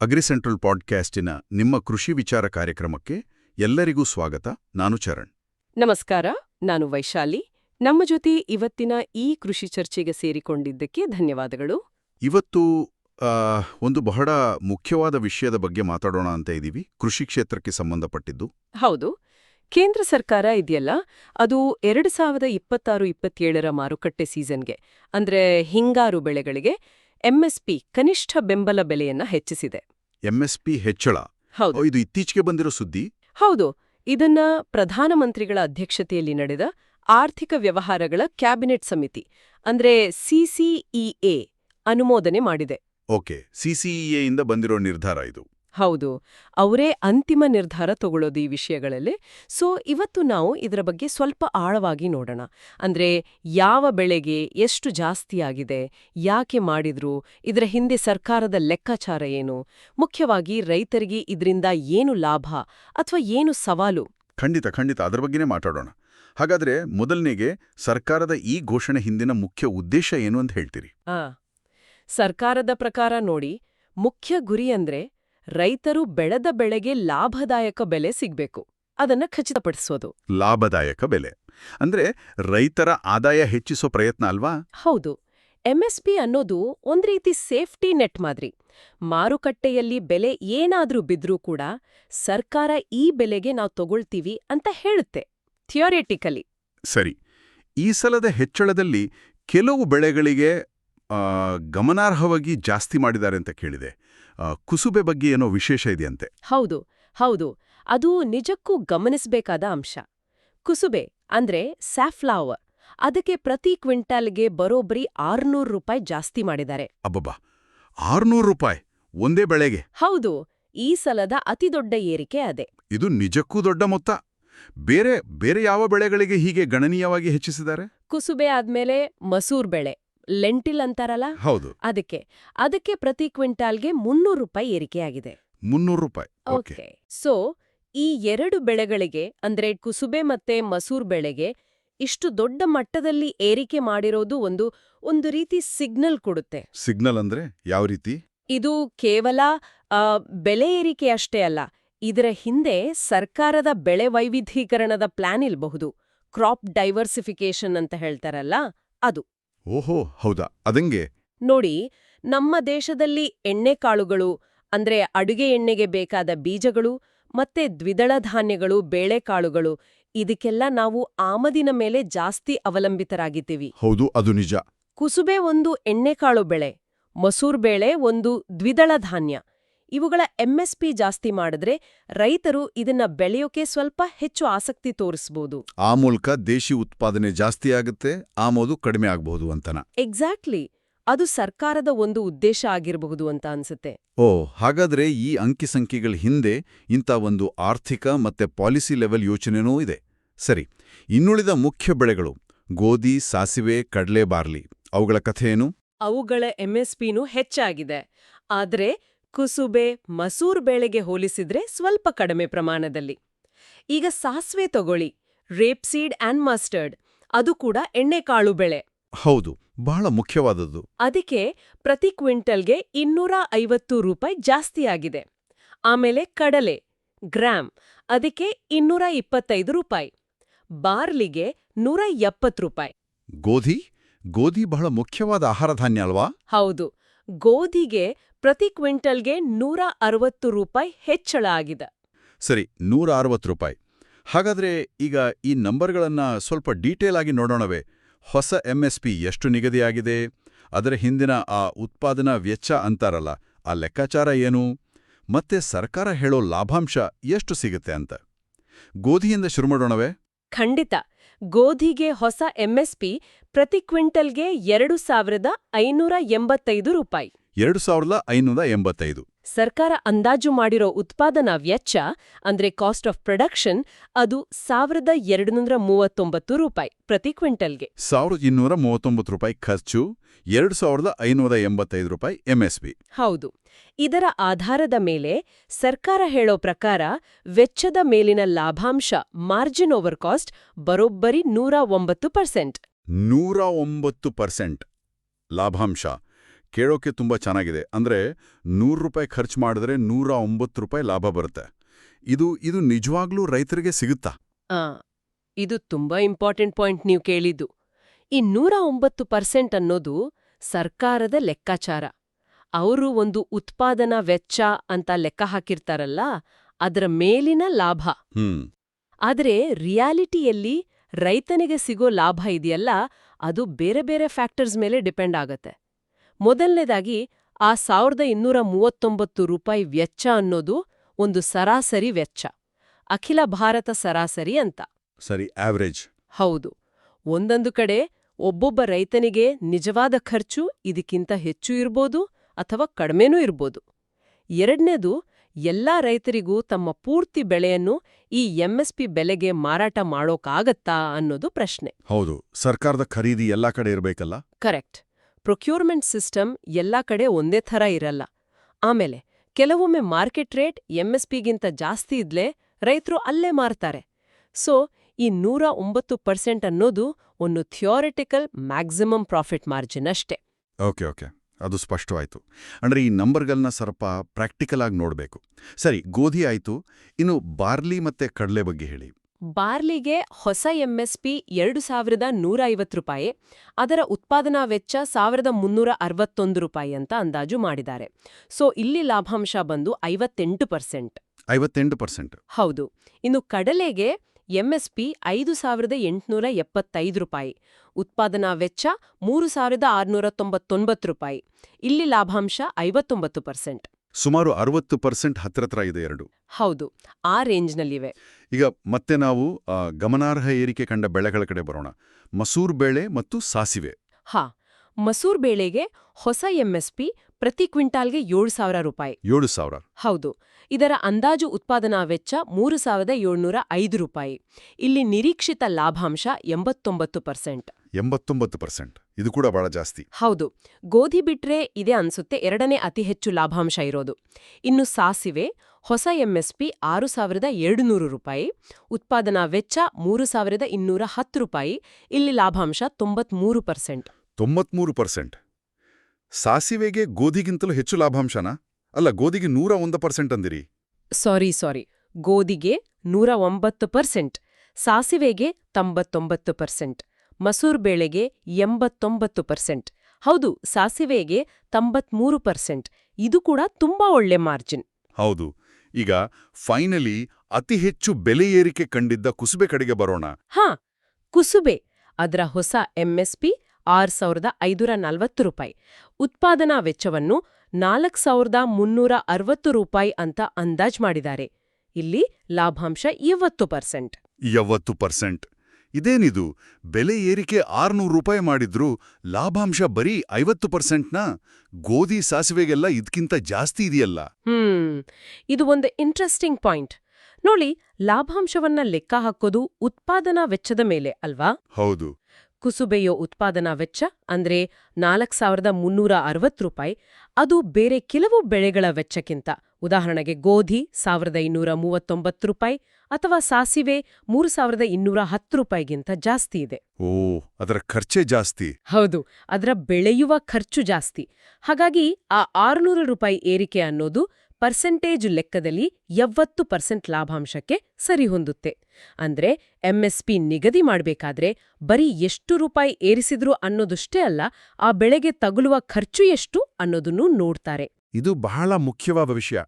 ಅಗ್ರಿಸೆಂಟ್ರಲ್ ಪಾಡ್ಕ್ಯಾಸ್ಟಿನ ನಿಮ್ಮ ಕೃಷಿ ವಿಚಾರ ಕಾರ್ಯಕ್ರಮಕ್ಕೆ ಎಲ್ಲರಿಗೂ ಸ್ವಾಗತ. ನಾನು ಚರಣ್. ನಮಸ್ಕಾರ ನಾನು ವೈಶಾಲಿ. ನಮ್ಮ ಜೊತೆ ಇವತ್ತಿನ ಈ ಕೃಷಿ ಚರ್ಚೆಗೆ ಸೇರಿಕೊಂಡಿದ್ದಕ್ಕೆ ಧನ್ಯವಾದಗಳು. ಇವತ್ತು ಒಂದು ಬಹಳ ಮುಖ್ಯವಾದ ವಿಷಯದ ಬಗ್ಗೆ ಮಾತಾಡೋಣ ಅಂತ ಇದ್ದೀವಿ ಕೃಷಿ ಕ್ಷೇತ್ರಕ್ಕೆ ಸಂಬಂಧಪಟ್ಟಿದ್ದು. ಹೌದು. ಕೇಂದ್ರ ಸರ್ಕಾರ ಇದೆಯಲ್ಲ ಅದು ಎರಡು ಸಾವಿರದ ಇಪ್ಪತ್ತಾರು ಇಪ್ಪತ್ತೇಳರ ಮಾರುಕಟ್ಟೆ ಸೀಸನ್ಗೆ ಅಂದ್ರೆ ಹಿಂಗಾರು ಬೆಳೆಗಳಿಗೆ ಎಂಎಸ್ಪಿ ಕನಿಷ್ಠ ಬೆಂಬಲ ಬೆಲೆಯನ್ನ ಹೆಚ್ಚಿಸಿದೆ. ಎಂಎಸ್ಪಿ ಹೆಚ್ಚಳ? ಹೌದು. ಇದು ಇತ್ತೀಚೆಗೆ ಬಂದಿರೋ ಸುದ್ದಿ? ಹೌದು. ಇದನ್ನ ಪ್ರಧಾನಮಂತ್ರಿಗಳ ಅಧ್ಯಕ್ಷತೆಯಲ್ಲಿ ನಡೆದ ಆರ್ಥಿಕ ವ್ಯವಹಾರಗಳ ಕ್ಯಾಬಿನೆಟ್ ಸಮಿತಿ ಅಂದ್ರೆ ಸಿಸಿಇಎ ಅನುಮೋದನೆ ಮಾಡಿದೆ. ಓಕೆ. ಸಿಸಿಇಎಯಿಂದ ಬಂದಿರೋ ನಿರ್ಧಾರ ಇದು. ಹೌದು ಅವರೇ ಅಂತಿಮ ನಿರ್ಧಾರ ತಗೊಳ್ಳೋದು ಈ ವಿಷಯಗಳಲ್ಲಿ. ಸೊ ಇವತ್ತು ನಾವು ಇದರ ಬಗ್ಗೆ ಸ್ವಲ್ಪ ಆಳವಾಗಿ ನೋಡೋಣ. ಅಂದ್ರೆ ಯಾವ ಬೆಳೆಗೆ ಎಷ್ಟು ಜಾಸ್ತಿ ಆಗಿದೆ ಯಾಕೆ ಮಾಡಿದ್ರು ಇದರ ಹಿಂದೆ ಸರ್ಕಾರದ ಲೆಕ್ಕಾಚಾರ ಏನು ಮುಖ್ಯವಾಗಿ ರೈತರಿಗೆ ಇದರಿಂದ ಏನು ಲಾಭ ಅಥವಾ ಏನು ಸವಾಲು? ಖಂಡಿತ ಖಂಡಿತ ಅದರ ಬಗ್ಗೆನೇ ಮಾತಾಡೋಣ. ಹಾಗಾದ್ರೆ ಮೊದಲನೇಗೆ ಸರ್ಕಾರದ ಈ ಘೋಷಣೆ ಹಿಂದಿನ ಮುಖ್ಯ ಉದ್ದೇಶ ಏನು ಅಂತ ಹೇಳ್ತೀರಿ? ಆ ಸರ್ಕಾರದ ಪ್ರಕಾರ ನೋಡಿ ಮುಖ್ಯ ಗುರಿ ಅಂದ್ರೆ ರೈತರು ಬೆಳೆದ ಬೆಳೆಗೆ ಲಾಭದಾಯಕ ಬೆಲೆ ಸಿಗಬೇಕು. ಅದನ್ನ ಖಚಿತಪಡಿಸೋದು. ಲಾಭದಾಯಕ ಬೆಲೆ. ಅಂದ್ರೆ ರೈತರ ಆದಾಯ ಹೆಚ್ಚಿಸೋ ಪ್ರಯತ್ನ ಅಲ್ವಾ? ಹೌದು. ಎಂಎಸ್ಪಿ ಅನ್ನೋದು ಒಂದ್ ರೀತಿ ಸೇಫ್ಟಿ ನೆಟ್ ಮಾದರಿ. ಮಾರುಕಟ್ಟೆಯಲ್ಲಿ ಬೆಲೆ ಏನಾದ್ರೂ ಬಿದ್ರೂ ಕೂಡ ಸರ್ಕಾರ ಈ ಬೆಲೆಗೆ ನಾವು ತಗೊಳ್ತೀವಿ ಅಂತ ಹೇಳುತ್ತೆ ಥಿಯೋರಿಟಿಕಲಿ. ಸರಿ. ಈ ಸಲದ ಹೆಚ್ಚಳದಲ್ಲಿ ಕೆಲವು ಬೆಳೆಗಳಿಗೆ ಗಮನಾರ್ಹವಾಗಿ ಜಾಸ್ತಿ ಮಾಡಿದ್ದಾರೆ ಅಂತ ಕೇಳಿದೆ. ಕುಸುಬೆ ಬಗ್ಗೆ ಏನೋ ವಿಶೇಷ ಇದೆಯಂತೆ. ಹೌದು ಹೌದು. ಅದು ನಿಜಕ್ಕೂ ಗಮನಿಸಬೇಕಾದ ಅಂಶ. ಕುಸುಬೆ ಅಂದ್ರೆ ಸ್ಯಾಫ್ಲಾವ್. ಅದಕ್ಕೆ ಪ್ರತಿ ಕ್ವಿಂಟಾಲ್ಗೆ ಬರೋಬ್ಬರಿ ಆರ್ನೂರು ರೂಪಾಯಿ ಜಾಸ್ತಿ ಮಾಡಿದ್ದಾರೆ. ಅಬ್ಬಬ್ಬಾ! ಆರ್ನೂರು ರೂಪಾಯಿ ಒಂದೇ ಬೆಳೆಗೆ. ಹೌದು ಈ ಸಲದ ಅತಿದೊಡ್ಡ ಏರಿಕೆ ಅದೇ. ಇದು ನಿಜಕ್ಕೂ ದೊಡ್ಡ ಮೊತ್ತ. ಬೇರೆ ಬೇರೆ ಯಾವ ಬೆಳೆಗಳಿಗೆ ಹೀಗೆ ಗಣನೀಯವಾಗಿ ಹೆಚ್ಚಿಸಿದ್ದಾರೆ? ಕುಸುಬೆ ಆದ್ಮೇಲೆ ಮಸೂರ್ ಬೆಳೆ. ಲೆಂಟಿಲ್ ಅಂತಾರಲ್ಲ? ಹೌದು. ಅದಕ್ಕೆ. ಅದಕ್ಕೆ ಪ್ರತಿ ಕ್ವಿಂಟಾಲ್ಗೆ ಮುನ್ನೂರು ರೂಪಾಯಿ ಏರಿಕೆಯಾಗಿದೆ. ಮುನ್ನೂರು ರೂಪಾಯಿ. ಓಕೆ. ಸೊ ಈ ಎರಡು ಬೆಳೆಗಳಿಗೆ ಅಂದ್ರೆ ಕುಸುಬೆ ಮತ್ತೆ ಮಸೂರ್ ಬೆಳೆಗೆ ಇಷ್ಟು ದೊಡ್ಡ ಮಟ್ಟದಲ್ಲಿ ಏರಿಕೆ ಮಾಡಿರೋದು ಒಂದು ಒಂದು ರೀತಿ ಸಿಗ್ನಲ್ ಕೊಡುತ್ತೆ. ಸಿಗ್ನಲ್ ಅಂದ್ರೆ ಯಾವ ರೀತಿ? ಇದು ಕೇವಲ ಬೆಳೆ ಬೆಲೆ ಏರಿಕೆ ಅಷ್ಟೇ ಅಲ್ಲ. ಇದರ ಹಿಂದೆ ಸರ್ಕಾರದ ಬೆಳೆ ವೈವಿಧ್ಯೀಕರಣದ ಪ್ಲಾನ್ ಇರಬಹುದು ಕ್ರಾಪ್ ಡೈವರ್ಸಿಫಿಕೇಶನ್ ಅಂತ ಹೇಳ್ತಾರಲ್ಲ ಅದು. ಓಹೋ ಹೌದಾ? ಅದಂಗೆ? ನೋಡಿ ನಮ್ಮ ದೇಶದಲ್ಲಿ ಎಣ್ಣೆಕಾಳುಗಳು ಅಂದ್ರೆ ಅಡುಗೆ ಎಣ್ಣೆಗೆ ಬೇಕಾದ ಬೀಜಗಳು ಮತ್ತೆ ದ್ವಿದಳ ಧಾನ್ಯಗಳು ಬೇಳೆಕಾಳುಗಳು ಇದಕ್ಕೆಲ್ಲ ನಾವು ಆಮದಿನ ಮೇಲೆ ಜಾಸ್ತಿ ಅವಲಂಬಿತರಾಗಿದ್ದೀವಿ. ಹೌದು ಅದು ನಿಜ. ಕುಸುಬೆ ಒಂದು ಎಣ್ಣೆಕಾಳು ಬೆಳೆ ಮಸೂರ್ ಬೇಳೆ ಒಂದು ದ್ವಿದಳ ಧಾನ್ಯ. ಇವುಗಳ ಎಂಎಸ್ಪಿ ಜಾಸ್ತಿ ಮಾಡಿದ್ರೆ ರೈತರು ಇದನ್ನ ಬೆಳೆಯೋಕೆ ಸ್ವಲ್ಪ ಹೆಚ್ಚು ಆಸಕ್ತಿ ತೋರಿಸಬಹುದು ಆ ಮೂಲಕ ದೇಶಿ ಉತ್ಪಾದನೆ ಜಾಸ್ತಿ ಆಗುತ್ತೆ ಆಮೋದು ಕಡಿಮೆ ಆಗಬಹುದು ಅಂತನ. ಎಕ್ಸಾಕ್ಟ್ಲಿ ಅದು ಸರ್ಕಾರದ ಒಂದು ಉದ್ದೇಶ ಆಗಿರಬಹುದು ಅಂತ ಅನ್ಸುತ್ತೆ. ಓ ಹಾಗಾದ್ರೆ ಈ ಅಂಕಿ ಸಂಖ್ಯೆಗಳ ಹಿಂದೆ ಇಂಥ ಒಂದು ಆರ್ಥಿಕ ಮತ್ತೆ ಪಾಲಿಸಿ ಲೆವೆಲ್ ಯೋಚನೆನೂ ಇದೆ. ಸರಿ ಇನ್ನುಳಿದ ಮುಖ್ಯ ಬೆಳೆಗಳು ಗೋಧಿ ಸಾಸಿವೆ ಕಡಲೆ ಬಾರ್ಲಿ ಅವುಗಳ ಕಥೆ ಏನು? ಅವುಗಳ ಎಂಎಸ್ಪಿನೂ ಹೆಚ್ಚಾಗಿದೆ. ಆದ್ರೆ ಕುಸುಬೆ ಮಸೂರ್ ಬೇಳೆಗೆ ಹೋಲಿಸಿದ್ರೆ ಸ್ವಲ್ಪ ಕಡಿಮೆ ಪ್ರಮಾಣದಲ್ಲಿ. ಈಗ ಸಾಸ್ವೆ ತಗೊಳ್ಳಿ ರೇಪ್ಸೀಡ್ ಆ್ಯಂಡ್ ಮಸ್ಟರ್ಡ್ ಅದು ಕೂಡ ಎಣ್ಣೆಕಾಳು ಬೆಳೆ. ಹೌದು ಬಹಳ ಮುಖ್ಯವಾದದ್ದು. ಅದಕ್ಕೆ ಪ್ರತಿ ಕ್ವಿಂಟಲ್ಗೆ ಇನ್ನೂರ ಐವತ್ತು ರೂಪಾಯಿ ಜಾಸ್ತಿ ಆಗಿದೆ. ಆಮೇಲೆ ಕಡಲೆ ಗ್ರಾಮ್ ಅದಕ್ಕೆ ಇನ್ನೂರ ಇಪ್ಪತ್ತೈದು ರೂಪಾಯಿ. ಬಾರ್ಲಿಗೆ ನೂರ ಎಪ್ಪತ್ತು ರೂಪಾಯಿ. ಗೋಧಿ? ಗೋಧಿ ಬಹಳ ಮುಖ್ಯವಾದ ಆಹಾರ ಧಾನ್ಯ ಅಲ್ವಾ? ಹೌದು ಗೋಧಿಗೆ ಪ್ರತಿ ಕ್ವಿಂಟಲ್ಗೆ ನೂರ ಅರವತ್ತು ರೂಪಾಯಿ ಹೆಚ್ಚಳ ಆಗಿದೆ. ಸರಿ ನೂರ ಅರವತ್ತು ರೂಪಾಯಿ. ಹಾಗಾದ್ರೆ ಈಗ ಈ ನಂಬರ್ಗಳನ್ನ ಸ್ವಲ್ಪ ಡೀಟೇಲ್ ಆಗಿ ನೋಡೋಣವೇ. ಹೊಸ ಎಂಎಸ್ಪಿ ಎಷ್ಟು ನಿಗದಿಯಾಗಿದೆ? ಅದರ ಹಿಂದಿನ ಆ ಉತ್ಪಾದನಾ ವೆಚ್ಚ ಅಂತಾರಲ್ಲ ಆ ಲೆಕ್ಕಾಚಾರ ಏನು? ಮತ್ತೆ ಸರ್ಕಾರ ಹೇಳೋ ಲಾಭಾಂಶ ಎಷ್ಟು ಸಿಗುತ್ತೆ ಅಂತ? ಗೋಧಿಯಿಂದ ಶುರು ಮಾಡೋಣವೇ. ಖಂಡಿತ. ಗೋಧಿಗೆ ಹೊಸ ಎಂಎಸ್ಪಿ ಪ್ರತಿ ಕ್ವಿಂಟಲ್ಗೆ ಎರಡು ಸಾವಿರದ ಐನೂರ ಎಂಬತ್ತೈದು ರೂಪಾಯಿ. ಎರಡು ಸಾವಿರದ ಐನೂರ ಎಂಬತ್ತೈದು. ಸರ್ಕಾರ ಅಂದಾಜು ಮಾಡಿರೋ ಉತ್ಪಾದನಾ ವೆಚ್ಚ ಅಂದ್ರೆ ಕಾಸ್ಟ್ ಆಫ್ ಪ್ರೊಡಕ್ಷನ್ ಅದು ಸಾವಿರದ ಎರಡುನೂರ ಮೂವತ್ತೊಂಬತ್ತು ರೂಪಾಯಿ ಪ್ರತಿ ಕ್ವಿಂಟಲ್ಗೆ. ಸಾವಿರದ ಇನ್ನೂರ ಮೂವತ್ತೊಂಬತ್ತು ರೂಪಾಯಿ ಖರ್ಚು ಎರಡು ಸಾವಿರದ ಐನೂರ ಎಂಬತ್ತೈದು ರೂಪಾಯಿ ಎಂಎಸ್ಬಿ ಹೌದು. ಇದರ ಆಧಾರದ ಮೇಲೆ ಸರ್ಕಾರ ಹೇಳೋ ಪ್ರಕಾರ ವೆಚ್ಚದ ಮೇಲಿನ ಲಾಭಾಂಶ ಮಾರ್ಜಿನ್ ಓವರ್ ಕಾಸ್ಟ್ ಬರೋಬ್ಬರಿ ನೂರ ಒಂಬತ್ತು ಪರ್ಸೆಂಟ್. ನೂರ ಒಂಬತ್ತು ಪರ್ಸೆಂಟ್ ಲಾಭಾಂಶ. ಕೇಳೋಕೆ ತುಂಬಾ ಚೆನ್ನಾಗಿದೆ. ಅಂದ್ರೆ ನೂರು ರೂಪಾಯಿ ಖರ್ಚು ಮಾಡಿದ್ರೆ ನೂರ ಒಂಬತ್ತು ರೂಪಾಯಿ ಲಾಭ ಬರುತ್ತೆ. ಇದು ಇದು ನಿಜವಾಗ್ಲೂ ರೈತರಿಗೆ ಸಿಗುತ್ತಾ? ಆ ಇದು ತುಂಬಾ ಇಂಪಾರ್ಟೆಂಟ್ ಪಾಯಿಂಟ್ ನೀವು ಕೇಳಿದ್ದು. ಈ ನೂರ ಒಂಬತ್ತು ಪರ್ಸೆಂಟ್ ಅನ್ನೋದು ಸರ್ಕಾರದ ಲೆಕ್ಕಾಚಾರ. ಅವರು ಒಂದು ಉತ್ಪಾದನಾ ವೆಚ್ಚ ಅಂತ ಲೆಕ್ಕ ಹಾಕಿರ್ತಾರಲ್ಲ ಅದರ ಮೇಲಿನ ಲಾಭ. ಆದರೆ ರಿಯಾಲಿಟಿಯಲ್ಲಿ ರೈತನಿಗೆ ಸಿಗೋ ಲಾಭ ಇದೆಯಲ್ಲ ಅದು ಬೇರೆ ಬೇರೆ ಫ್ಯಾಕ್ಟರ್ಸ್ ಮೇಲೆ ಡಿಪೆಂಡ್ ಆಗತ್ತೆ. ಮೊದಲನೇದಾಗಿ ಆ ಸಾವಿರದ ಇನ್ನೂರ ಮೂವತ್ತೊಂಬತ್ತು ರೂಪಾಯಿ ವೆಚ್ಚ ಅನ್ನೋದು ಒಂದು ಸರಾಸರಿ ವೆಚ್ಚ. ಅಖಿಲ ಭಾರತ ಸರಾಸರಿ ಅಂತ. ಸರಿ ಆವರೇಜ್ ಹೌದು. ಒಂದೊಂದು ಕಡೆ ಒಬ್ಬೊಬ್ಬ ರೈತನಿಗೆ ನಿಜವಾದ ಖರ್ಚು ಇದಕ್ಕಿಂತ ಹೆಚ್ಚು ಇರ್ಬೋದು ಅಥವಾ ಕಡಿಮೆನೂ ಇರ್ಬೋದು. ಎರಡನೇದು ಎಲ್ಲಾ ರೈತರಿಗೂ ತಮ್ಮ ಪೂರ್ತಿ ಬೆಳೆಯನ್ನು ಈ ಎಂಎಸ್ಪಿ ಬೆಲೆಗೆ ಮಾರಾಟ ಮಾಡೋಕಾಗತ್ತಾ ಅನ್ನೋದು ಪ್ರಶ್ನೆ. ಹೌದು ಸರ್ಕಾರದ ಖರೀದಿ ಎಲ್ಲಾ ಕಡೆ ಇರಬೇಕಲ್ಲ? ಕರೆಕ್ಟ್. ಪ್ರೊಕ್ಯೂರ್ಮೆಂಟ್ ಸಿಸ್ಟಮ್ ಎಲ್ಲಾ ಕಡೆ ಒಂದೇ ಥರ ಇರಲ್ಲ. ಆಮೇಲೆ, ಕೆಲವೊಮ್ಮೆ ಮಾರ್ಕೆಟ್ ರೇಟ್ ಎಂಎಸ್ಪಿಗಿಂತ ಜಾಸ್ತಿ ಇದ್ಲೇ ರೈತರು ಅಲ್ಲೇ ಮಾರ್ತಾರೆ. ಸೊ, ಈ ನೂರ ಒಂಬತ್ತು ಪರ್ಸೆಂಟ್ ಅನ್ನೋದು ಒಂದು ಥಿಯೋರಿಟಿಕಲ್ ಮ್ಯಾಕ್ಸಿಮಮ್ ಪ್ರಾಫಿಟ್ ಮಾರ್ಜಿನ್ ಅಷ್ಟೇ. Okay okay. ಅದು ಸ್ಪಷ್ಟವಾಯಿತು. ಅಂದರೆ ಈ ನಂಬರ್ಗಳನ್ನ ಸ್ವಲ್ಪ ಪ್ರಾಕ್ಟಿಕಲ್ ಆಗಿ ನೋಡಬೇಕು. ಸರಿ, ಗೋಧಿ ಆಯಿತು. ಇನ್ನು ಬಾರ್ಲಿ ಮತ್ತೆ ಕಡಲೆ ಬಗ್ಗೆ ಹೇಳಿ. ಬಾರ್ಲಿಗೆ ಹೊಸ ಎಂಎಸ್ಪಿ ಎರಡು ಸಾವಿರದ ನೂರ ಐವತ್ತು ರೂಪಾಯಿ ಅದರ ಉತ್ಪಾದನಾ ವೆಚ್ಚ ಸಾವಿರದ ಮುನ್ನೂರ ಅರವತ್ತೊಂದು ರೂಪಾಯಿ ಅಂತ ಅಂದಾಜು ಮಾಡಿದ್ದಾರೆ. ಸೊ ಇಲ್ಲಿ ಲಾಭಾಂಶ ಬಂದು ಐವತ್ತೆಂಟು ಪರ್ಸೆಂಟ್. ಐವತ್ತೆಂಟು ಪರ್ಸೆಂಟ್. ಹೌದು. ಇನ್ನು ಕಡಲೆಗೆ ಎಂಎಸ್ಪಿ ಐದು ಸಾವಿರದ ಎಂಟುನೂರ ಎಪ್ಪತ್ತೈದು ರೂಪಾಯಿ ಉತ್ಪಾದನಾ ವೆಚ್ಚ ಮೂರು ಸಾವಿರದ ಆರುನೂರ ತೊಂಬತ್ತೊಂಬತ್ತು ರೂಪಾಯಿ. ಇಲ್ಲಿ ಲಾಭಾಂಶ ಐವತ್ತೊಂಬತ್ತು ಪರ್ಸೆಂಟ್. ಸುಮಾರು ಅರವತ್ತು ಪರ್ಸೆಂಟ್ ಹತ್ತಿರತ್ರ ಇದೆ ಎರಡು. ಹೌದು. ಆ ರೇಂಜ್ನಲ್ಲಿವೆ. ಈಗ ಮತ್ತೆ ನಾವು ಗಮನಾರ್ಹ ಏರಿಕೆ ಕಂಡ ಬೆಳೆಗಳ ಕಡೆ ಬರೋಣ. ಮಸೂರ್ ಬೇಳೆ ಮತ್ತು ಸಾಸಿವೆ. ಹಾ, ಮಸೂರ್ ಬೇಳೆಗೆ ಹೊಸ ಎಂಎಸ್ಪಿ ಪ್ರತಿ ಕ್ವಿಂಟಾಲ್ಗೆ ಏಳು ಸಾವಿರ ರೂಪಾಯಿ. ಏಳು ಸಾವಿರ. ಹೌದು. ಇದರ ಅಂದಾಜು ಉತ್ಪಾದನಾ ವೆಚ್ಚ ಮೂರು ಸಾವಿರದ ಏಳ್ನೂರ ಐದು ರೂಪಾಯಿ. ಇಲ್ಲಿ ನಿರೀಕ್ಷಿತ ಲಾಭಾಂಶ ಎಂಬತ್ತೊಂಬತ್ತು ಪರ್ಸೆಂಟ್. ಎಂಬತ್ತೊಂಬತ್ತು ಪರ್ಸೆಂಟ್. ಇದು ಕೂಡ ಬಹಳ ಜಾಸ್ತಿ. ಹೌದು. ಗೋಧಿ ಬಿಟ್ರೆ ಇದೆ ಅನ್ಸುತ್ತೆ ಎರಡನೇ ಅತಿ ಹೆಚ್ಚು ಲಾಭಾಂಶ ಇರೋದು. ಇನ್ನು ಸಾಸಿವೆ ಹೊಸ ಎಂಎಸ್ಪಿ ಆರು ಸಾವಿರದ ಏಳುನೂರು ರೂಪಾಯಿ. ಉತ್ಪಾದನಾ ವೆಚ್ಚ ಮೂರು ಸಾವಿರದ ಇನ್ನೂರ ಹತ್ತು ರೂಪಾಯಿ. ಇಲ್ಲಿ ಲಾಭಾಂಶ ತೊಂಬತ್ಮೂರು ಪರ್ಸೆಂಟ್. ತೊಂಬತ್ಮೂರು ಪರ್ಸೆಂಟ್. ಸಾಸಿವೆಗೆ ಗೋಧಿಗಿಂತಲೂ ಹೆಚ್ಚು ಲಾಭಾಂಶನಾ? ಅಲ್ಲ ಗೋಧಿಗೆ ನೂರ ಒಂದು ಪರ್ಸೆಂಟ್ ಅಂದಿರಿ. ಸಾರಿ ಸಾರಿ. ಗೋಧಿಗೆ ನೂರ ಒಂಬತ್ತು ಪರ್ಸೆಂಟ್ ಸಾಸಿವೆಗೆ ತೊಂಬತ್ತೊಂಬತ್ತು ಪರ್ಸೆಂಟ್ ಮಸೂರ್ ಬೇಳೆಗೆ ಎಂಬತ್ತೊಂಬತ್ತು ಪರ್ಸೆಂಟ್. ಹೌದು ಸಾಸಿವೆಗೆ ತೊಂಬತ್ಮೂರು ಪರ್ಸೆಂಟ್. ಇದು ಕೂಡ ತುಂಬಾ ಒಳ್ಳೆ ಮಾರ್ಜಿನ್. ಹೌದು. ಈಗ ಫೈನಲಿ ಅತಿ ಹೆಚ್ಚು ಬೆಲೆ ಏರಿಕೆ ಕಂಡಿದ್ದ ಕುಸುಬೆ ಕಡೆಗೆ ಬರೋಣ. ಹಾ ಕುಸುಬೆ ಅದರ ಹೊಸ ಎಂಎಸ್ಪಿ ಆರ್ ಸಾವಿರದ ಐದುರ ನಲವತ್ತು ರೂಪಾಯಿ. ಉತ್ಪಾದನಾ ವೆಚ್ಚವನ್ನು ನಾಲ್ಕು ಸಾವಿರದ ಮುನ್ನೂರ ಅರವತ್ತು ರೂಪಾಯಿ ಅಂತ ಅಂದಾಜ್ ಮಾಡಿದ್ದಾರೆ. ಇಲ್ಲಿ ಲಾಭಾಂಶ ಇವತ್ತು ಪರ್ಸೆಂಟ್. ಎವತ್ತು ಪರ್ಸೆಂಟ್. ಇದೇನಿದು? ಬೆಲೆ ಏರಿಕೆ ಆರ್ನೂರು ರೂಪಾಯಿ ಮಾಡಿದ್ರೂ ಲಾಭಾಂಶ ಬರೀ ಐವತ್ತು ಪರ್ಸೆಂಟ್ನ? ಗೋಧಿ ಸಾಸಿವೆಗೆಲ್ಲ ಇದಕ್ಕಿಂತ ಜಾಸ್ತಿ ಇದೆಯಲ್ಲ. ಹ್ಮ್. ಇದು ಒಂದು ಇಂಟ್ರೆಸ್ಟಿಂಗ್ ಪಾಯಿಂಟ್ ನೋಡಿ ಲಾಭಾಂಶವನ್ನ ಲೆಕ್ಕ ಹಾಕೋದು ಉತ್ಪಾದನಾ ವೆಚ್ಚದ ಮೇಲೆ ಅಲ್ವಾ? ಹೌದು. ಕುಸುಬೆಯೋ ಉತ್ಪಾದನಾ ವೆಚ್ಚ ಅಂದ್ರೆ ನಾಲ್ಕು ಸಾವಿರದ ಮುನ್ನೂರ ಅರವತ್ತು ರೂಪಾಯಿ. ಅದು ಬೇರೆ ಕೆಲವು ಬೆಳೆಗಳ ವೆಚ್ಚಕ್ಕಿಂತ. ಉದಾಹರಣೆಗೆ ಗೋಧಿ ಸಾವಿರದ ಇನ್ನೂರ ಮೂವತ್ತೊಂಬತ್ತು ರೂಪಾಯಿ ಅಥವಾ ಸಾಸಿವೆ ಮೂರು ಸಾವಿರದ ಇನ್ನೂರ ಹತ್ತು ರೂಪಾಯಿಗಿಂತ ಜಾಸ್ತಿ ಇದೆ. ಓ ಅದರ ಖರ್ಚೆ ಜಾಸ್ತಿ. ಹೌದು ಅದರ ಬೆಳೆಯುವ ಖರ್ಚು ಜಾಸ್ತಿ. ಹಾಗಾಗಿ ಆ ಆರುನೂರು ರೂಪಾಯಿ ಏರಿಕೆ ಅನ್ನೋದು ಪರ್ಸೆಂಟೇಜ್ ಲೆಕ್ಕದಲ್ಲಿ ಎವತ್ತು ಪರ್ಸೆಂಟ್ ಲಾಭಾಂಶಕ್ಕೆ ಸರಿಹೊಂದುತ್ತೆ. ಅಂದ್ರೆ ಎಂಎಸ್ಪಿ ನಿಗದಿ ಮಾಡಬೇಕಾದ್ರೆ ಬರೀ ಎಷ್ಟು ರೂಪಾಯಿ ಏರಿಸಿದ್ರು ಅನ್ನೋದಷ್ಟೇ ಅಲ್ಲ ಆ ಬೆಳೆಗೆ ತಗುಲುವ ಖರ್ಚು ಎಷ್ಟು ಅನ್ನೋದನ್ನು ನೋಡ್ತಾರೆ. ಇದು ಬಹಳ ಮುಖ್ಯವಾದ ವಿಷಯ.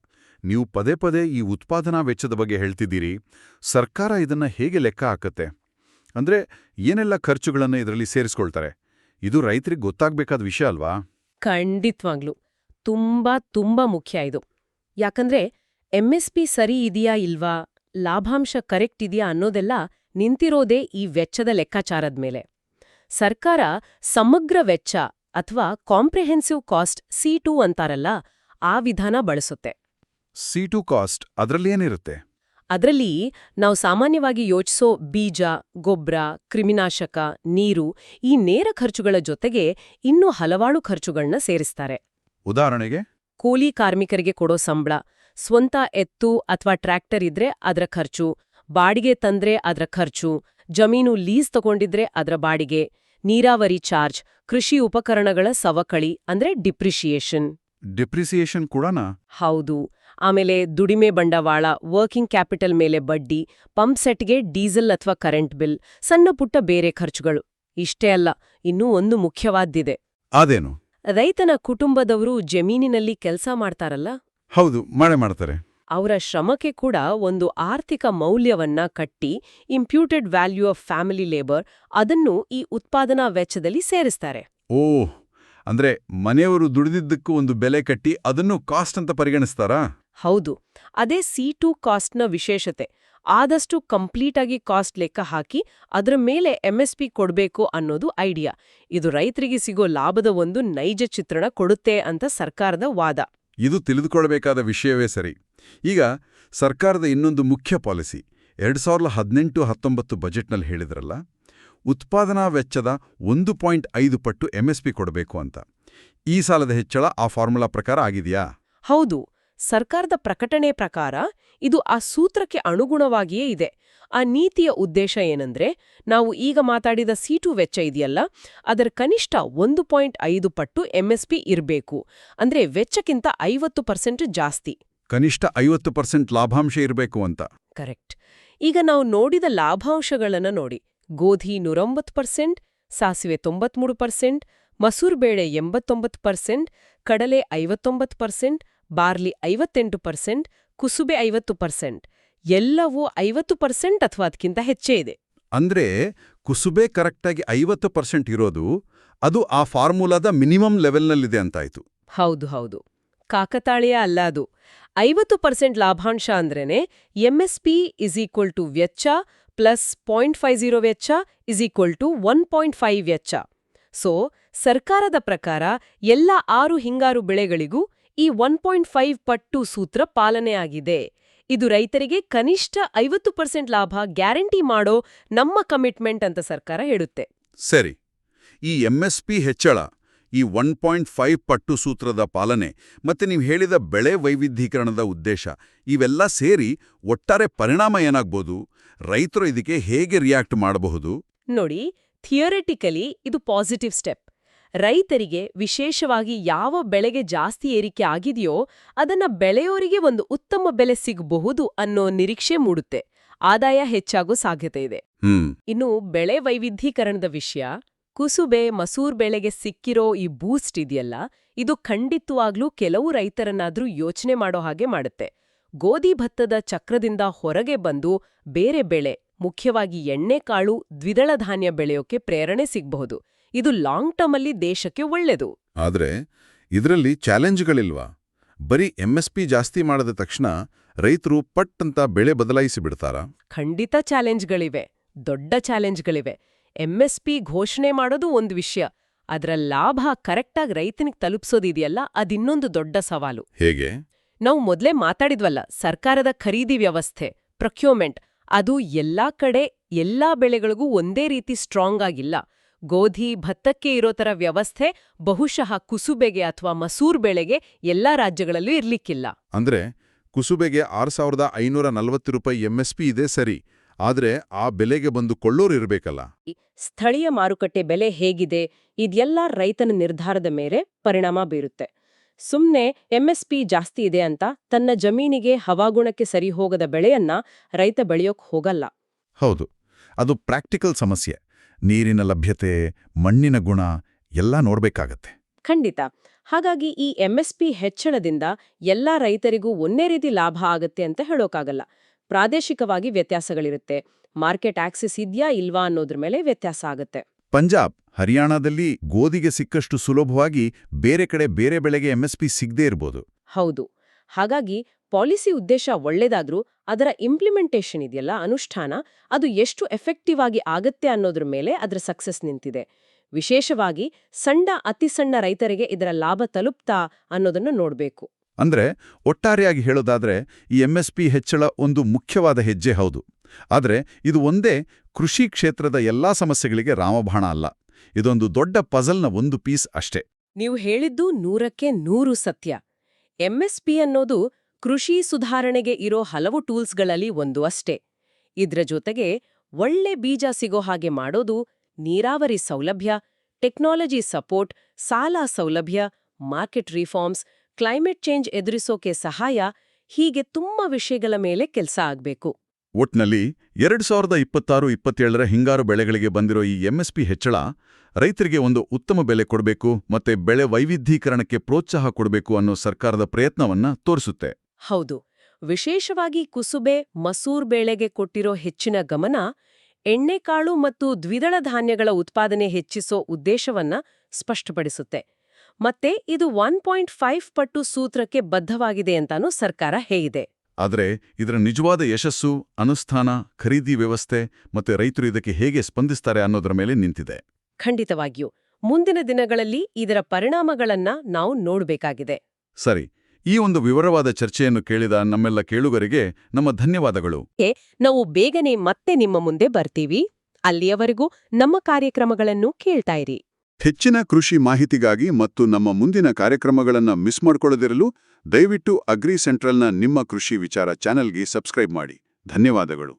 ನೀವು ಪದೇ ಪದೇ ಈ ಉತ್ಪಾದನಾ ವೆಚ್ಚದ ಬಗ್ಗೆ ಹೇಳ್ತಿದ್ದೀರಿ. ಸರ್ಕಾರ ಇದನ್ನ ಹೇಗೆ ಲೆಕ್ಕ ಹಾಕತ್ತೆ? ಅಂದ್ರೆ ಏನೆಲ್ಲ ಖರ್ಚುಗಳನ್ನು ಇದರಲ್ಲಿ ಸೇರಿಸ್ಕೊಳ್ತಾರೆ? ಇದು ರೈತರಿಗೆ ಗೊತ್ತಾಗಬೇಕಾದ ವಿಷಯ ಅಲ್ವಾ? ಖಂಡಿತವಾಗ್ಲೂ. ತುಂಬಾ ತುಂಬಾ ಮುಖ್ಯ ಇದು. ಯಾಕಂದ್ರೆ ಎಂಎಸ್ಪಿ ಸರಿ ಇದೆಯಾ ಇಲ್ವಾ ಲಾಭಾಂಶ ಕರೆಕ್ಟ್ ಇದೆಯಾ ಅನ್ನೋದೆಲ್ಲ ನಿಂತಿರೋದೇ ಈ ವೆಚ್ಚದ ಲೆಕ್ಕಾಚಾರದ ಮೇಲೆ. ಸರ್ಕಾರ ಸಮಗ್ರ ವೆಚ್ಚ ಅಥವಾ ಕಾಂಪ್ರಿಹೆನ್ಸಿವ್ ಕಾಸ್ಟ್ ಸಿ ಟು ಅಂತಾರಲ್ಲ ಆ ವಿಧಾನ ಬಳಸುತ್ತೆ. ಸಿ ಟು ಕಾಸ್ಟ್ ಅದರಲ್ಲಿ ಏನಿರುತ್ತೆ? ಅದರಲ್ಲಿ ನಾವು ಸಾಮಾನ್ಯವಾಗಿ ಯೋಚಿಸೋ ಬೀಜ ಗೊಬ್ಬರ ಕ್ರಿಮಿನಾಶಕ ನೀರು ಈ ನೇರ ಖರ್ಚುಗಳ ಜೊತೆಗೆ ಇನ್ನೂ ಹಲವಾರು ಖರ್ಚುಗಳನ್ನ ಸೇರಿಸ್ತಾರೆ. ಉದಾಹರಣೆಗೆ? ಕೂಲಿ ಕಾರ್ಮಿಕರಿಗೆ ಕೊಡೋ ಸಂಬಳ ಸ್ವಂತ ಎತ್ತು ಅಥವಾ ಟ್ರ್ಯಾಕ್ಟರ್ ಇದ್ರೆ ಅದರ ಖರ್ಚು ಬಾಡಿಗೆ ತಂದ್ರೆ ಅದರ ಖರ್ಚು ಜಮೀನು ಲೀಸ್ ತಗೊಂಡಿದ್ರೆ ಅದರ ಬಾಡಿಗೆ ನೀರಾವರಿ ಚಾರ್ಜ್ ಕೃಷಿ ಉಪಕರಣಗಳ ಸವಕಳಿ ಅಂದ್ರೆ ಡಿಪ್ರಿಷಿಯೇಷನ್. ಡಿಪ್ರಿಸಿಯೇಷನ್ ಕೂಡನಾ? ಹೌದು. ಆಮೇಲೆ ದುಡಿಮೆ ಬಂಡವಾಳ ವರ್ಕಿಂಗ್ ಕ್ಯಾಪಿಟಲ್ ಮೇಲೆ ಬಡ್ಡಿ ಪಂಪ್ ಸೆಟ್ಗೆ ಡೀಸೆಲ್ ಅಥವಾ ಕರೆಂಟ್ ಬಿಲ್ ಸಣ್ಣ ಪುಟ್ಟ ಬೇರೆ ಖರ್ಚುಗಳು. ಇಷ್ಟೇ ಅಲ್ಲ ಇನ್ನೂ ಒಂದು ಮುಖ್ಯವಾದ್ದಿದೆ. ಅದೇನು? ರೈತನ ಕುಟುಂಬದವರು ಜಮೀನಿನಲ್ಲಿ ಕೆಲಸ ಮಾಡ್ತಾರಲ್ಲ? ಹೌದು ಮಳೆ ಮಾಡ್ತಾರೆ. ಅವರ ಶ್ರಮಕ್ಕೆ ಕೂಡ ಒಂದು ಆರ್ಥಿಕ ಮೌಲ್ಯವನ್ನ ಕಟ್ಟಿ imputed value of family labour ಅದನ್ನು ಈ ಉತ್ಪಾದನಾ ವೆಚ್ಚದಲ್ಲಿ ಸೇರಿಸ್ತಾರೆ. ಓ ಅಂದ್ರೆ ಮನೆಯವರು ದುಡಿದಿದ್ದಕ್ಕೂ ಒಂದು ಬೆಲೆ ಕಟ್ಟಿ ಅದನ್ನು ಕಾಸ್ಟ್ ಅಂತ ಪರಿಗಣಿಸ್ತಾರಾ? ಹೌದು ಅದೇ ಸಿ ಟು ಕಾಸ್ಟ್ನ ವಿಶೇಷತೆ. ಆದಷ್ಟು ಕಂಪ್ಲೀಟ್ ಆಗಿ ಕಾಸ್ಟ್ ಲೆಕ್ಕ ಹಾಕಿ ಅದರ ಮೇಲೆ ಎಂಎಸ್ಪಿ ಕೊಡಬೇಕು ಅನ್ನೋದು ಐಡಿಯಾ. ಇದು ರೈತರಿಗೆ ಸಿಗೋ ಲಾಭದ ಒಂದು ನೈಜ ಚಿತ್ರಣ ಕೊಡುತ್ತೆ ಅಂತ ಸರ್ಕಾರದ ವಾದ. ಇದು ತಿಳಿದುಕೊಳ್ಳಬೇಕಾದ ವಿಷಯವೇ ಸರಿ. ಈಗ ಸರ್ಕಾರದ ಇನ್ನೊಂದು ಮುಖ್ಯ ಪಾಲಿಸಿ ಎರಡು ಸಾವಿರದ ಹದಿನೆಂಟು ಹತ್ತೊಂಬತ್ತು ಬಜೆಟ್ನಲ್ಲಿ ಹೇಳಿದ್ರಲ್ಲ ಉತ್ಪಾದನಾ ವೆಚ್ಚದ ಒಂದು ಪಾಯಿಂಟ್ ಐದು ಪಟ್ಟು ಎಂಎಸ್ಪಿ ಕೊಡಬೇಕು ಅಂತ. ಈ ಸಾಲದ ಹೆಚ್ಚಳ ಆ ಫಾರ್ಮುಲಾ ಪ್ರಕಾರ ಆಗಿದೆಯಾ? ಹೌದು. ಸರ್ಕಾರದ ಪ್ರಕಟಣೆ ಪ್ರಕಾರ ಇದು ಆ ಸೂತ್ರಕ್ಕೆ ಅನುಗುಣವಾಗಿಯೇ ಇದೆ. ಆ ನೀತಿಯ ಉದ್ದೇಶ ಏನಂದ್ರೆ ನಾವು ಈಗ ಮಾತಾಡಿದ ಸೀಟು ವೆಚ್ಚ ಇದೆಯಲ್ಲ ಅದರ ಕನಿಷ್ಠ ಒಂದು ಪಾಯಿಂಟ್ ಐದು ಪಟ್ಟು ಎಂಎಸ್ಪಿ ಇರಬೇಕು. ಅಂದ್ರೆ ವೆಚ್ಚಕ್ಕಿಂತ ಐವತ್ತು ಪರ್ಸೆಂಟ್ ಜಾಸ್ತಿ. ಕನಿಷ್ಠ ಐವತ್ತು ಪರ್ಸೆಂಟ್ ಲಾಭಾಂಶ ಇರಬೇಕು ಅಂತ. ಕರೆಕ್ಟ್. ಈಗ ನಾವು ನೋಡಿದ ಲಾಭಾಂಶಗಳನ್ನ ನೋಡಿ. ಗೋಧಿ ನೂರೊಂಬತ್ತು ಪರ್ಸೆಂಟ್ ಸಾಸಿವೆ ತೊಂಬತ್ಮೂರು ಪರ್ಸೆಂಟ್ ಮಸೂರ್ ಬೇಳೆ ಎಂಬತ್ತೊಂಬತ್ತು ಪರ್ಸೆಂಟ್ ಕಡಲೆ ಐವತ್ತೊಂಬತ್ತು ಪರ್ಸೆಂಟ್ ಬಾರ್ಲಿ ಐವತ್ತೆಂಟು ಪರ್ಸೆಂಟ್ ಕುಸುಬೆ ಐವತ್ತು ಪರ್ಸೆಂಟ್. ಎಲ್ಲವೂ ಐವತ್ತು ಪರ್ಸೆಂಟ್ ಅಥವಾ ಅದಕ್ಕಿಂತ ಹೆಚ್ಚೇ ಇದೆ. ಅಂದ್ರೆ ಕುಸುಬೆ ಕರೆಕ್ಟಾಗಿ ಐವತ್ತು ಪರ್ಸೆಂಟ್ ಇರೋದು ಅದು ಆ ಫಾರ್ಮುಲಾದ ಮಿನಿಮಮ್ ಲೆವೆಲ್ನಲ್ಲಿದೆ ಅಂತಾಯ್ತು. ಹೌದು ಹೌದು. ಕಾಕತಾಳೀಯ ಅಲ್ಲ ಅದು. ಐವತ್ತು ಪರ್ಸೆಂಟ್ ಲಾಭಾಂಶ ಅಂದ್ರೇನೆ ಎಂಎಸ್ಪಿ ಇಸ್ ಈಕ್ವಲ್ ಟು ವೆಚ್ಚ ಪ್ಲಸ್ ಪಾಯಿಂಟ್ ಫೈವ್ ಜೀರೋ ವೆಚ್ಚ is equal to one point five ವೆಚ್ಚ. ಸೊ ಸರ್ಕಾರದ ಪ್ರಕಾರ ಎಲ್ಲ ಆರು ಹಿಂಗಾರು ಬೆಳೆಗಳಿಗೂ ಈ ಒನ್ ಪಾಯಿಂಟ್ ಫೈವ್ ಪಟ್ಟು ಸೂತ್ರ ಪಾಲನೆಯಾಗಿದೆ ಇದು ರೈತರಿಗೆ ಕನಿಷ್ಠ ಐವತ್ತು ಪರ್ಸೆಂಟ್ ಲಾಭ ಗ್ಯಾರಂಟಿ ಮಾಡೋ ನಮ್ಮ ಕಮಿಟ್ಮೆಂಟ್ ಅಂತ ಸರ್ಕಾರ ಹೇಳುತ್ತೆ. ಸರಿ. ಈ ಎಂಎಸ್ಪಿ ಹೆಚ್ಚಳ ಈ ಒನ್ ಪಾಯಿಂಟ್ ಫೈವ್ ಪಟ್ಟು ಸೂತ್ರದ ಪಾಲನೆ ಮತ್ತೆ ನೀವು ಹೇಳಿದ ಬೆಳೆ ವೈವಿಧ್ಯೀಕರಣದ ಉದ್ದೇಶ ಇವೆಲ್ಲ ಸೇರಿ ಒಟ್ಟಾರೆ ಪರಿಣಾಮ ಏನಾಗ್ಬೋದು? ರೈತರು ಇದಕ್ಕೆ ಹೇಗೆ ರಿಯಾಕ್ಟ್ ಮಾಡಬಹುದು? ನೋಡಿ ಥಿಯರಿಟಿಕಲಿ ಇದು ಪಾಸಿಟಿವ್ ಸ್ಟೆಪ್. ರೈತರಿಗೆ ವಿಶೇಷವಾಗಿ ಯಾವ ಬೆಳೆಗೆ ಜಾಸ್ತಿ ಏರಿಕೆ ಆಗಿದೆಯೋ ಅದನ್ನ ಬೆಳೆಯೋರಿಗೆ ಒಂದು ಉತ್ತಮ ಬೆಲೆ ಸಿಗಬಹುದು ಅನ್ನೋ ನಿರೀಕ್ಷೆ ಮೂಡುತ್ತೆ. ಆದಾಯ ಹೆಚ್ಚಾಗೋ ಸಾಧ್ಯತೆ ಇದೆ. ಇನ್ನು ಬೆಳೆ ವೈವಿಧ್ಯೀಕರಣದ ವಿಷಯ ಕುಸುಬೆ ಮಸೂರ್ ಬೆಳೆಗೆ ಸಿಕ್ಕಿರೋ ಈ ಬೂಸ್ಟ್ ಇದೆಯಲ್ಲ ಇದು ಖಂಡಿತವಾಗ್ಲೂ ಕೆಲವು ರೈತರನ್ನಾದ್ರೂ ಯೋಚನೆ ಮಾಡೋ ಹಾಗೆ ಮಾಡುತ್ತೆ. ಗೋಧಿ ಭತ್ತದ ಚಕ್ರದಿಂದ ಹೊರಗೆ ಬಂದು ಬೇರೆ ಬೆಳೆ ಮುಖ್ಯವಾಗಿ ಎಣ್ಣೆಕಾಳು ದ್ವಿದಳ ಧಾನ್ಯ ಬೆಳೆಯೋಕೆ ಪ್ರೇರಣೆ ಸಿಗಬಹುದು. ಇದು ಲಾಂಗ್ ಟರ್ಮ್ ಅಲ್ಲಿ ದೇಶಕ್ಕೆ ಒಳ್ಳೆಯದು ಆದರೆ ಇದರಲ್ಲಿ ಚಾಲೆಂಜ್ಗಳಿಲ್ವಾ? ಬರೀ ಎಂಎಸ್ಪಿ ಜಾಸ್ತಿ ಮಾಡಿದ ತಕ್ಷಣ ರೈತರು ಪಟ್ ಅಂತ ಬೆಳೆ ಬದಲಾಯಿಸಿ ಬಿಡ್ತಾರಾ? ಖಂಡಿತ ಚಾಲೆಂಜ್ಗಳಿವೆ. ದೊಡ್ಡ ಚಾಲೆಂಜ್ಗಳಿವೆ. ಎಂಎಸ್ಪಿ ಘೋಷಣೆ ಮಾಡೋದು ಒಂದು ವಿಷಯ. ಅದರ ಲಾಭ ಕರೆಕ್ಟಾಗಿ ರೈತನಿಗೆ ತಲುಪಿಸೋದಿದೆಯಲ್ಲ ಅದಿನ್ನೊಂದು ದೊಡ್ಡ ಸವಾಲು. ಹೇಗೆ? ನಾವು ಮೊದಲೇ ಮಾತಾಡಿದ್ವಲ್ಲ ಸರ್ಕಾರದ ಖರೀದಿ ವ್ಯವಸ್ಥೆ ಪ್ರೊಕ್ಯೂರ್ಮೆಂಟ್. ಅದು ಎಲ್ಲಾ ಕಡೆ ಎಲ್ಲಾ ಬೆಳೆಗಳಿಗೂ ಒಂದೇ ರೀತಿ ಸ್ಟ್ರಾಂಗ್ ಆಗಿಲ್ಲ. ಗೋಧಿ ಭತ್ತಕ್ಕೆ ಇರೋ ಥರ ವ್ಯವಸ್ಥೆ ಬಹುಶಃ ಕುಸುಬೆಗೆ ಅಥವಾ ಮಸೂರ್ ಬೆಳೆಗೆ ಎಲ್ಲಾ ರಾಜ್ಯಗಳಲ್ಲೂ ಇರ್ಲಿಕ್ಕಿಲ್ಲ. ಅಂದ್ರೆ ಕುಸುಬೆಗೆ ಆರು ಸಾವಿರದ ಐನೂರ ನಲವತ್ತು ರೂಪಾಯಿ ಎಂಎಸ್ಪಿ ಇದೆ ಸರಿ ಆದ್ರೆ ಆ ಬೆಲೆಗೆ ಬಂದು ಕೊಳ್ಳೋರು ಇರಬೇಕಲ್ಲ. ಸ್ಥಳೀಯ ಮಾರುಕಟ್ಟೆ ಬೆಲೆ ಹೇಗಿದೆ ಇದೆಲ್ಲ ರೈತನ ನಿರ್ಧಾರದ ಮೇಲೆ ಪರಿಣಾಮ ಬೀರುತ್ತೆ. ಸುಮ್ನೆ ಎಂಎಸ್ಪಿ ಜಾಸ್ತಿ ಇದೆ ಅಂತ ತನ್ನ ಜಮೀನಿಗೆ ಹವಾಗುಣಕ್ಕೆ ಸರಿ ಹೋಗದ ಬೆಳೆಯನ್ನ ರೈತ ಬೆಳೆಯೋಕ್ ಹೋಗಲ್ಲ. ಹೌದು ಅದು ಪ್ರಾಕ್ಟಿಕಲ್ ಸಮಸ್ಯೆ. ನೀರಿನ ಲಭ್ಯತೆ ಮಣ್ಣಿನ ಗುಣ ಎಲ್ಲ ನೋಡಬೇಕಾಗತ್ತೆ. ಖಂಡಿತ. ಹಾಗಾಗಿ ಈ ಎಂಎಸ್ಪಿ ಹೆಚ್ಚಳದಿಂದ ಎಲ್ಲಾ ರೈತರಿಗೂ ಒಂದೇ ರೀತಿ ಲಾಭ ಆಗತ್ತೆ ಅಂತ ಹೇಳೋಕ್ಕಾಗಲ್ಲ ಪ್ರಾದೇಶಿಕವಾಗಿ ವ್ಯತ್ಯಾಸಗಳಿರುತ್ತೆ. ಮಾರ್ಕೆಟ್ ಆಕ್ಸೆಸ್ ಇದ್ಯಾ ಇಲ್ವಾ ಅನ್ನೋದ್ರ ಮೇಲೆ ವ್ಯತ್ಯಾಸ ಆಗುತ್ತೆ. ಪಂಜಾಬ್ ಹರಿಯಾಣದಲ್ಲಿ ಗೋಧಿಗೆ ಸಿಕ್ಕಷ್ಟು ಸುಲಭವಾಗಿ ಬೇರೆ ಕಡೆ ಬೇರೆ ಬೆಳೆಗೆ ಎಂಎಸ್ಪಿ ಸಿಗದೇ ಇರ್ಬೋದು. ಹೌದು. ಹಾಗಾಗಿ ಪಾಲಿಸಿ ಉದ್ದೇಶ ಒಳ್ಳೇದಾದ್ರೂ ಅದರ ಇಂಪ್ಲಿಮೆಂಟೇಷನ್ ಇದೆಯಲ್ಲ ಅನುಷ್ಠಾನ ಅದು ಎಷ್ಟು ಎಫೆಕ್ಟಿವ್ ಆಗಿ ಆಗತ್ತೆ ಅನ್ನೋದ್ರ ಮೇಲೆ ಅದರ ಸಕ್ಸಸ್ ನಿಂತಿದೆ. ವಿಶೇಷವಾಗಿ ಸಣ್ಣ ಅತಿ ಸಣ್ಣ ರೈತರಿಗೆ ಇದರ ಲಾಭ ತಲುಪ್ತಾ ಅನ್ನೋದನ್ನು ನೋಡ್ಬೇಕು. ಅಂದ್ರೆ ಒಟ್ಟಾರೆಯಾಗಿ ಹೇಳೋದಾದ್ರೆ ಈ ಎಂಎಸ್ಪಿ ಹೆಚ್ಚಳ ಒಂದು ಮುಖ್ಯವಾದ ಹೆಜ್ಜೆ ಹೌದು. ಆದ್ರೆ ಇದು ಒಂದೇ ಕೃಷಿ ಕ್ಷೇತ್ರದ ಎಲ್ಲಾ ಸಮಸ್ಯೆಗಳಿಗೆ ರಾಮಬಾಣ ಅಲ್ಲ. ಇದೊಂದು ದೊಡ್ಡ ಪಜಲ್ನ ಒಂದು ಪೀಸ್ ಅಷ್ಟೇ. ನೀವು ಹೇಳಿದ್ದು ನೂರಕ್ಕೆ ನೂರು ಸತ್ಯ. ಎಂಎಸ್ಪಿ ಅನ್ನೋದು ಕೃಷಿ ಸುಧಾರಣೆಗೆ ಇರೋ ಹಲವು ಟೂಲ್ಸ್ಗಳಲ್ಲಿ ಒಂದು ಅಷ್ಟೇ. ಇದ್ರ ಜೊತೆಗೆ ಒಳ್ಳೆ ಬೀಜ ಸಿಗೋ ಹಾಗೆ ಮಾಡೋದು ನೀರಾವರಿ ಸೌಲಭ್ಯ, ಟೆಕ್ನಾಲಜಿ ಸಪೋರ್ಟ್, ಸಾಲ ಸೌಲಭ್ಯ, ಮಾರ್ಕೆಟ್ ರಿಫಾರ್ಮ್ಸ್, ಕ್ಲೈಮೇಟ್ ಚೇಂಜ್ ಎದುರಿಸೋಕೆ ಸಹಾಯ ಹೀಗೆ ತುಂಬ ವಿಷಯಗಳ ಮೇಲೆ ಕೆಲಸ ಆಗ್ಬೇಕು. ಒಟ್ನಲ್ಲಿ ಎರಡ್ ಸಾವಿರದ ಇಪ್ಪತ್ತಾರು ಇಪ್ಪತ್ತೇಳರ ಹಿಂಗಾರು ಬೆಳೆಗಳಿಗೆ ಬಂದಿರೋ ಈ ಎಂಎಸ್ಪಿ ಹೆಚ್ಚಳ ರೈತರಿಗೆ ಒಂದು ಉತ್ತಮ ಬೆಲೆ ಕೊಡಬೇಕು ಮತ್ತೆ ಬೆಳೆ ವೈವಿಧ್ಯೀಕರಣಕ್ಕೆ ಪ್ರೋತ್ಸಾಹ ಕೊಡಬೇಕು ಅನ್ನೋ ಸರ್ಕಾರದ ಪ್ರಯತ್ನವನ್ನ ತೋರಿಸುತ್ತೆ. ಹೌದು ವಿಶೇಷವಾಗಿ ಕುಸುಬೆ ಮಸೂರ್ ಬೇಳೆಗೆ ಕೊಟ್ಟಿರೋ ಹೆಚ್ಚಿನ ಗಮನ ಎಣ್ಣೆಕಾಳು ಮತ್ತು ದ್ವಿದಳ ಧಾನ್ಯಗಳ ಉತ್ಪಾದನೆ ಹೆಚ್ಚಿಸೋ ಉದ್ದೇಶವನ್ನ ಸ್ಪಷ್ಟಪಡಿಸುತ್ತೆ. ಮತ್ತೆ ಇದು ಒನ್ ಪಾಯಿಂಟ್ ಫೈವ್ ಪಟ್ಟು ಸೂತ್ರಕ್ಕೆ ಬದ್ಧವಾಗಿದೆ ಅಂತಾನೂ ಸರ್ಕಾರ ಹೇಳಿದೆ. ಆದರೆ ಇದರ ನಿಜವಾದ ಯಶಸ್ಸು ಅನುಷ್ಠಾನ ಖರೀದಿ ವ್ಯವಸ್ಥೆ ಮತ್ತೆ ರೈತರು ಇದಕ್ಕೆ ಹೇಗೆ ಸ್ಪಂದಿಸ್ತಾರೆ ಅನ್ನೋದರ ಮೇಲೆ ನಿಂತಿದೆ. ಖಂಡಿತವಾಗಿಯೂ ಮುಂದಿನ ದಿನಗಳಲ್ಲಿ ಇದರ ಪರಿಣಾಮಗಳನ್ನ ನಾವು ನೋಡಬೇಕಾಗಿದೆ. ಸರಿ ಈ ಒಂದು ವಿವರವಾದ ಚರ್ಚೆಯನ್ನು ಕೇಳಿದ ನಮ್ಮೆಲ್ಲ ಕೇಳುಗರಿಗೆ ನಮ್ಮ ಧನ್ಯವಾದಗಳು. ನಾವು ಬೇಗನೆ ಮತ್ತೆ ನಿಮ್ಮ ಮುಂದೆ ಬರ್ತೀವಿ. ಅಲ್ಲಿಯವರೆಗೂ ನಮ್ಮ ಕಾರ್ಯಕ್ರಮಗಳನ್ನು ಕೇಳ್ತಾ ಇರಿ. ಹೆಚ್ಚಿನ ಕೃಷಿ ಮಾಹಿತಿಗಾಗಿ ಮತ್ತು ನಮ್ಮ ಮುಂದಿನ ಕಾರ್ಯಕ್ರಮಗಳನ್ನು ಮಿಸ್ ಮಾಡಿಕೊಳ್ಳದಿರಲು ದಯವಿಟ್ಟು ಅಗ್ರಿ ಸೆಂಟ್ರಲ್ನ ನಿಮ್ಮ ಕೃಷಿ ವಿಚಾರ ಚಾನೆಲ್ಗೆ ಸಬ್ಸ್ಕ್ರೈಬ್ ಮಾಡಿ. ಧನ್ಯವಾದಗಳು.